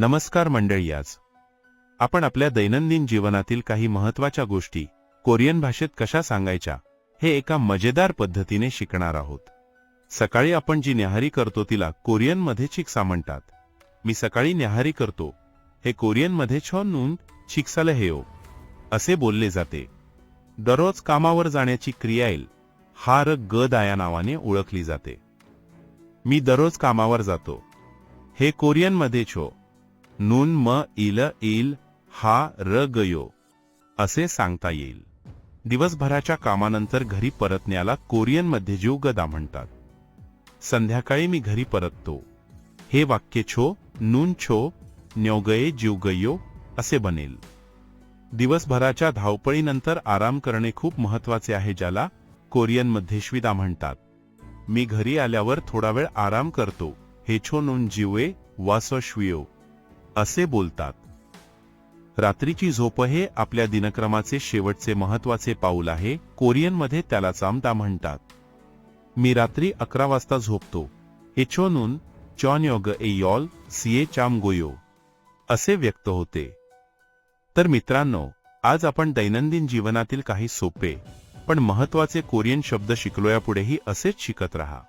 नमस्कार मंडळी आज. आपण आपल्या दैनंदिन जीवनातील काही महत्त्वाच्या गोष्टी कोरियन भाषेत कशा सांगायच्या हे एका मजेदार पद्धतीने शिकणार आहोत. सकाळी आपण जी न्याहारी करतो तिला कोरियनमध्ये चिक्सा म्हणतात. मी सकाळी न्याहारी करतो हे कोरियनमध्ये छ नून चिक्साल हेयो असे बोलले जाते. दररोज कामावर जाण्याची क्रियाईल हार हा र ग दाया नावाने ओळखली जाते. मी दररोज कामावर जातो हे कोरियनमध्ये छो नून म इल इल हा र गयो असे सांगता येईल. दिवसभराच्या कामानंतर घरी परतण्याला कोरियनमध्ये जीव गदा म्हणतात. संध्याकाळी मी घरी परततो. हे वाक्य छो नून छो न्योगये जीवगयो असे बनेल. दिवसभराच्या धावपळीनंतर आराम करणे खूप महत्त्वाचे आहे ज्याला कोरियनमध्ये श्विदा म्हणतात. मी घरी आल्यावर थोडा वेळ आराम करतो. हे छो नून जीवे वास श्वियो. असे बोलतात. रात्रीची झोप हे आपल्या दिनक्रमाचे शेवटचे महत्त्वाचे पाऊल आहे कोरियनमध्ये त्याला चामता म्हणतात. मी रात्री अकरा वाजता झोपतो. एचोनून चॉन्योग ए यॉल सिए चाम गोयो. असे व्यक्त होते. तर मित्रांनो आज आपण दैनंदिन जीवनातील काही सोपे पण महत्त्वाचे कोरियन शब्द शिकलो यापुढेही असेच शिकत राहा.